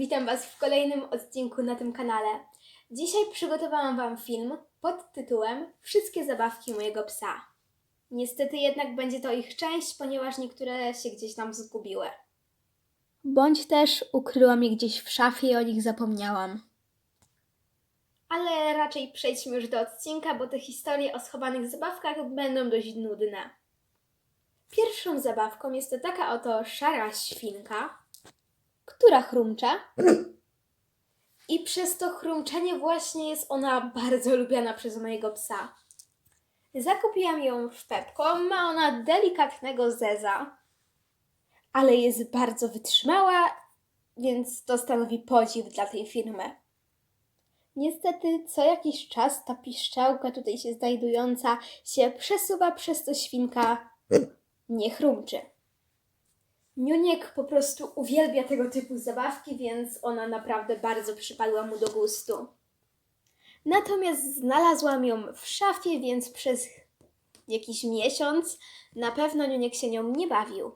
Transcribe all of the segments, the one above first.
Witam Was w kolejnym odcinku na tym kanale. Dzisiaj przygotowałam Wam film pod tytułem Wszystkie zabawki mojego psa. Niestety jednak będzie to ich część, ponieważ niektóre się gdzieś tam zgubiły. Bądź też ukryłam je gdzieś w szafie i o nich zapomniałam. Ale raczej przejdźmy już do odcinka, bo te historie o schowanych zabawkach będą dość nudne. Pierwszą zabawką jest to taka oto szara świnka, która chrumcze. I przez to chrumczenie właśnie jest ona bardzo lubiana przez mojego psa. Zakupiłam ją Pepko. Ma ona delikatnego zeza, ale jest bardzo wytrzymała, więc to stanowi podziw dla tej firmy. Niestety co jakiś czas ta piszczałka tutaj się znajdująca się przesuwa, przez to świnka nie chrumczy. Niuniek po prostu uwielbia tego typu zabawki, więc ona naprawdę bardzo przypadła mu do gustu. Natomiast znalazłam ją w szafie, więc przez jakiś miesiąc na pewno Niuniek się nią nie bawił.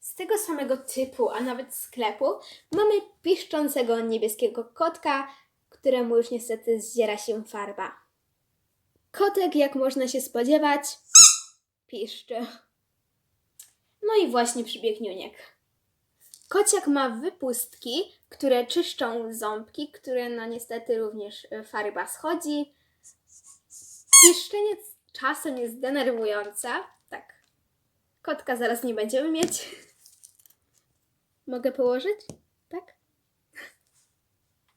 Z tego samego typu, a nawet sklepu, mamy piszczącego niebieskiego kotka, któremu już niestety zdziera się farba. Kotek, jak można się spodziewać, piszczy. No i właśnie przybiegł Niuniek. Kociak ma wypustki, które czyszczą ząbki, które no niestety również e, farba schodzi. Piszczenie czasem jest denerwujące. Tak. Kotka zaraz nie będziemy mieć. Mogę położyć? Tak?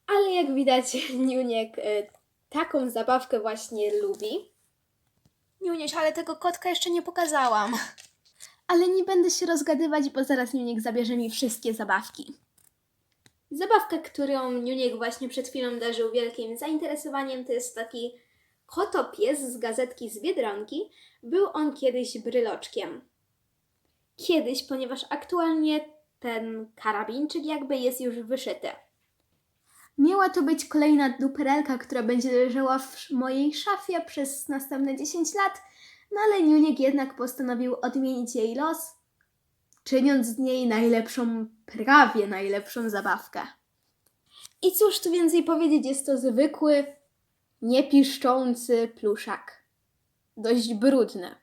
Ale jak widać, Niuniek e, taką zabawkę właśnie lubi. Niuniuś, ale tego kotka jeszcze nie pokazałam. Ale nie będę się rozgadywać, bo zaraz Niuniek zabierze mi wszystkie zabawki. Zabawka, którą Niuniek właśnie przed chwilą darzył wielkim zainteresowaniem, to jest taki kotopies z gazetki z Biedronki. Był on kiedyś bryloczkiem. Kiedyś, ponieważ aktualnie ten karabinczyk jakby jest już wyszyty. Miała to być kolejna duperelka, która będzie leżała w mojej szafie przez następne 10 lat, no ale Niuniek jednak postanowił odmienić jej los, czyniąc z niej najlepszą, prawie najlepszą zabawkę. I cóż tu więcej powiedzieć, jest to zwykły, niepiszczący pluszak. Dość brudny.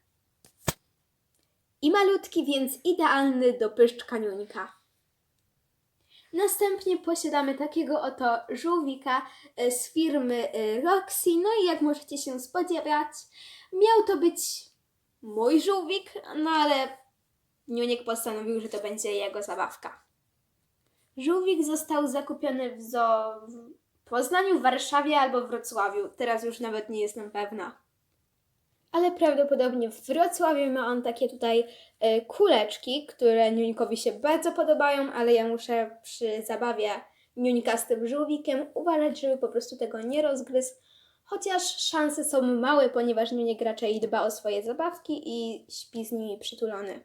I malutki, więc idealny do pyszczka Niuńka. Następnie posiadamy takiego oto żółwika e, z firmy e, Roxy. No i jak możecie się spodziewać, miał to być mój żółwik, no ale Niuniek postanowił, że to będzie jego zabawka. Żółwik został zakupiony w zoo w Poznaniu, Warszawie albo Wrocławiu. Teraz już nawet nie jestem pewna. Ale prawdopodobnie w Wrocławiu ma on takie tutaj e, kuleczki, które Niuńkowi się bardzo podobają, ale ja muszę przy zabawie Niuńka z tym żółwikiem uważać, żeby po prostu tego nie rozgryzł, chociaż szanse są małe, ponieważ Niuniek raczej dba o swoje zabawki i śpi z nimi przytulony.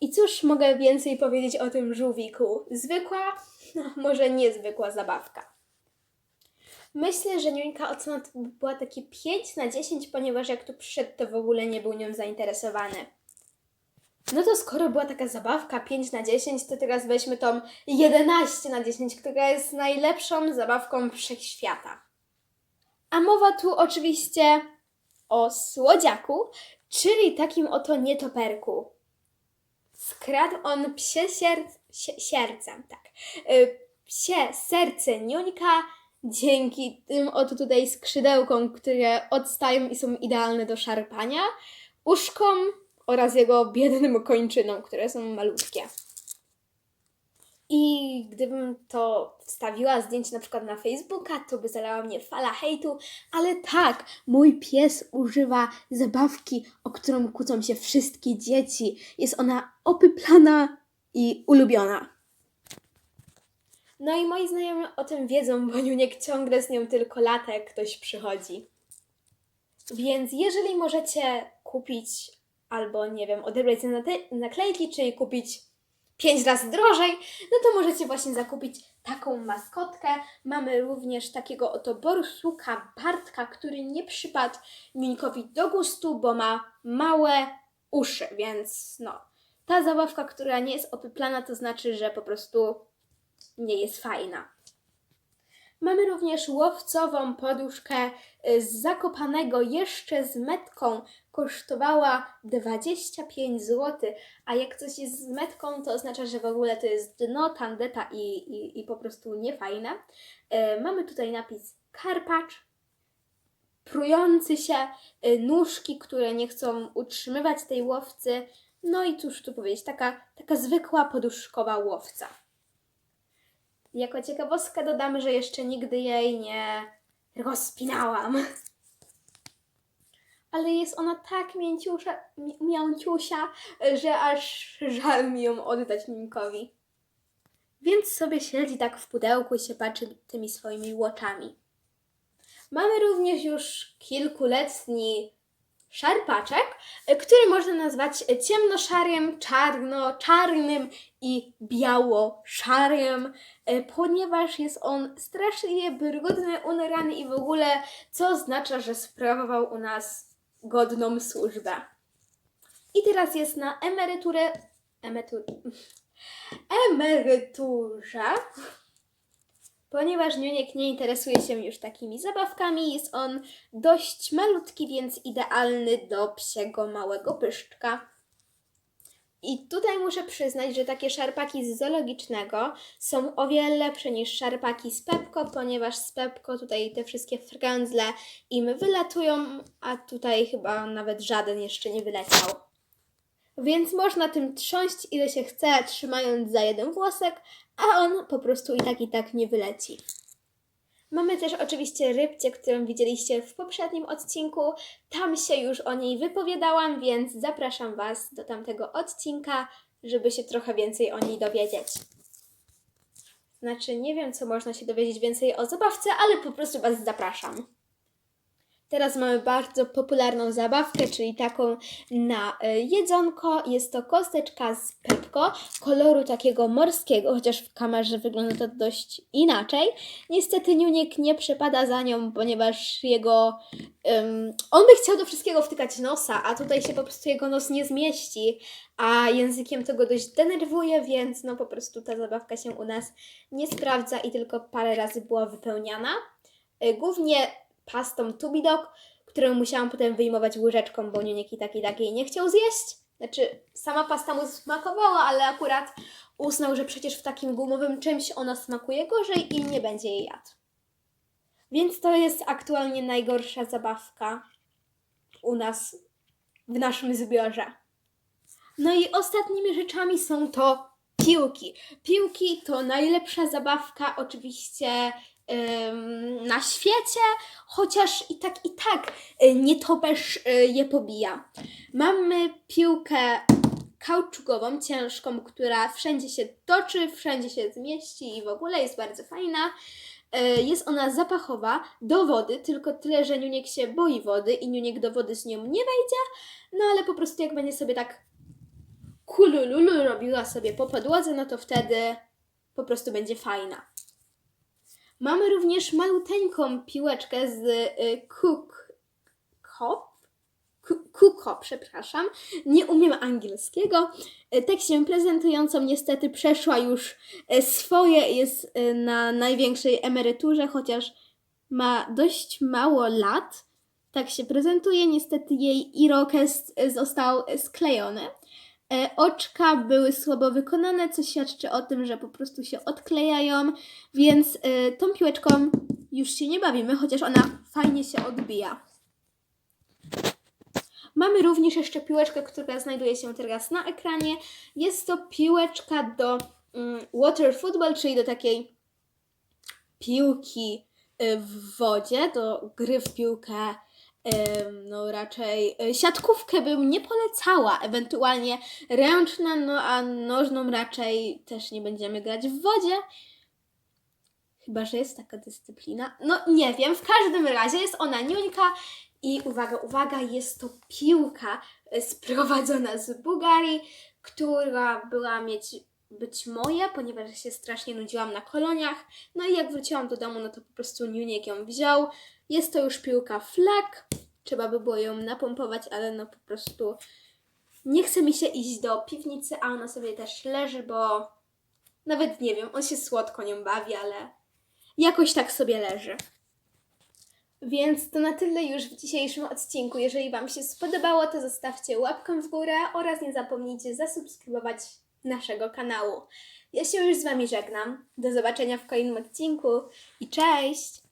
I cóż mogę więcej powiedzieć o tym żółwiku? Zwykła, no, może niezwykła zabawka. Myślę, że Niuńka ocena to by była takie 5 na 10, ponieważ jak tu przyszedł, to w ogóle nie był nią zainteresowany. No to skoro była taka zabawka 5 na 10, to teraz weźmy tą 11 na 10, która jest najlepszą zabawką wszechświata. A mowa tu oczywiście o słodziaku, czyli takim oto nietoperku. Skradł on psie sierce, sierce, tak, y, psie serce Niuńka dzięki tym oto tutaj skrzydełkom, które odstają i są idealne do szarpania, uszkom oraz jego biednym kończynom, które są malutkie. I gdybym to wstawiła zdjęcie na przykład na Facebooka, to by zalała mnie fala hejtu, ale tak, mój pies używa zabawki, o którą kłócą się wszystkie dzieci. Jest ona opyplana i ulubiona. No i moi znajomi o tym wiedzą, bo Niuniek ciągle z nią tylko lata, jak ktoś przychodzi. Więc jeżeli możecie kupić albo, nie wiem, odebrać naklejki, czyli kupić pięć razy drożej, no to możecie właśnie zakupić taką maskotkę. Mamy również takiego oto borsuka Bartka, który nie przypadł Niunikowi do gustu, bo ma małe uszy, więc no. Ta zabawka, która nie jest opyplana, to znaczy, że po prostu nie jest fajna. Mamy również łowcową poduszkę y, z Zakopanego jeszcze z metką. Kosztowała 25 zł, a jak coś jest z metką, to oznacza, że w ogóle to jest dno, tandeta i, i, i po prostu niefajne. Y, Mamy tutaj napis karpacz, prujący się, y, nóżki, które nie chcą utrzymywać tej łowcy. No i cóż tu powiedzieć, taka, taka zwykła poduszkowa łowca. Jako ciekawostkę dodamy, że jeszcze nigdy jej nie rozpinałam. Ale jest ona tak mięciusza, mi- mięciusia, że aż żal mi ją oddać Nimkowi. Więc sobie siedzi tak w pudełku i się patrzy tymi swoimi łoczami. Mamy również już kilkuletni szarpaczek, y, który można nazwać ciemnoszarym, czarno-czarnym i biało-szarym, y, ponieważ jest on strasznie brudny, unurany i w ogóle, co oznacza, że sprawował u nas godną służbę. I teraz jest na emeryturę, emerytur, emeryturze, Ponieważ Niuniek nie interesuje się już takimi zabawkami, jest on dość malutki, więc idealny do psiego małego pyszczka. I tutaj muszę przyznać, że takie szarpaki z zoologicznego są o wiele lepsze niż szarpaki z Pepko, ponieważ z Pepko tutaj te wszystkie frędzle im wylatują, a tutaj chyba nawet żaden jeszcze nie wyleciał. Więc można tym trząść ile się chce, trzymając za jeden włosek, a on po prostu i tak i tak nie wyleci. Mamy też oczywiście rybcie, którą widzieliście w poprzednim odcinku. Tam się już o niej wypowiadałam, więc zapraszam Was do tamtego odcinka, żeby się trochę więcej o niej dowiedzieć. Znaczy, nie wiem, co można się dowiedzieć więcej o zabawce, ale po prostu Was zapraszam. Teraz mamy bardzo popularną zabawkę, czyli taką na y, jedzonko. Jest to kosteczka z Pepko, koloru takiego morskiego, chociaż w kamerze wygląda to dość inaczej. Niestety Niuniek nie przepada za nią, ponieważ jego... ym, on by chciał do wszystkiego wtykać nosa, a tutaj się po prostu jego nos nie zmieści, a językiem to go dość denerwuje, więc no po prostu ta zabawka się u nas nie sprawdza i tylko parę razy była wypełniana. Y, Głównie pastą Tubidok, którą musiałam potem wyjmować łyżeczką, bo Niuniek i tak i tak jej nie chciał zjeść. Znaczy, sama pasta mu smakowała, ale akurat uznał, że przecież w takim gumowym czymś ona smakuje gorzej i nie będzie jej jadł. Więc to jest aktualnie najgorsza zabawka u nas, w naszym zbiorze. No i ostatnimi rzeczami są to piłki. Piłki to najlepsza zabawka oczywiście na świecie, chociaż i tak, i tak y, nietoperz y, je pobija. Mamy piłkę kauczukową, ciężką, która wszędzie się toczy, wszędzie się zmieści i w ogóle jest bardzo fajna. Y, Jest ona zapachowa do wody, tylko tyle, że Niuniek się boi wody i Niuniek do wody z nią nie wejdzie, no ale po prostu jak będzie sobie tak kulululu robiła sobie po podłodze, no to wtedy po prostu będzie fajna. Mamy również maluteńką piłeczkę z y, Cook. Kuko, przepraszam, nie umiem angielskiego. Tak się prezentującą niestety przeszła już y, swoje, jest y, na największej emeryturze, chociaż ma dość mało lat. Tak się prezentuje, niestety jej irokez y, został sklejony. E, Oczka były słabo wykonane, co świadczy o tym, że po prostu się odklejają, więc y, tą piłeczką już się nie bawimy, chociaż ona fajnie się odbija. Mamy również jeszcze piłeczkę, która znajduje się teraz na ekranie. Jest to piłeczka do mm, water football, czyli do takiej piłki y, w wodzie, do gry w piłkę. No raczej y, siatkówkę bym nie polecała, ewentualnie ręczne, no a nożną raczej też nie będziemy grać w wodzie. Chyba, że jest taka dyscyplina. No nie wiem, w każdym razie jest ona niuńka i uwaga, uwaga, jest to piłka y, sprowadzona z Bułgarii, która była mieć być moje, ponieważ się strasznie nudziłam na koloniach. No i jak wróciłam do domu, no to po prostu Niuniek ją wziął. Jest to już piłka flag. Trzeba by było ją napompować, ale no po prostu nie chce mi się iść do piwnicy, a ona sobie też leży, bo nawet nie wiem, on się słodko nią bawi, ale jakoś tak sobie leży. Więc to na tyle już w dzisiejszym odcinku. Jeżeli Wam się spodobało, to zostawcie łapkę w górę oraz nie zapomnijcie zasubskrybować naszego kanału. Ja się już z Wami żegnam. Do zobaczenia w kolejnym odcinku i cześć!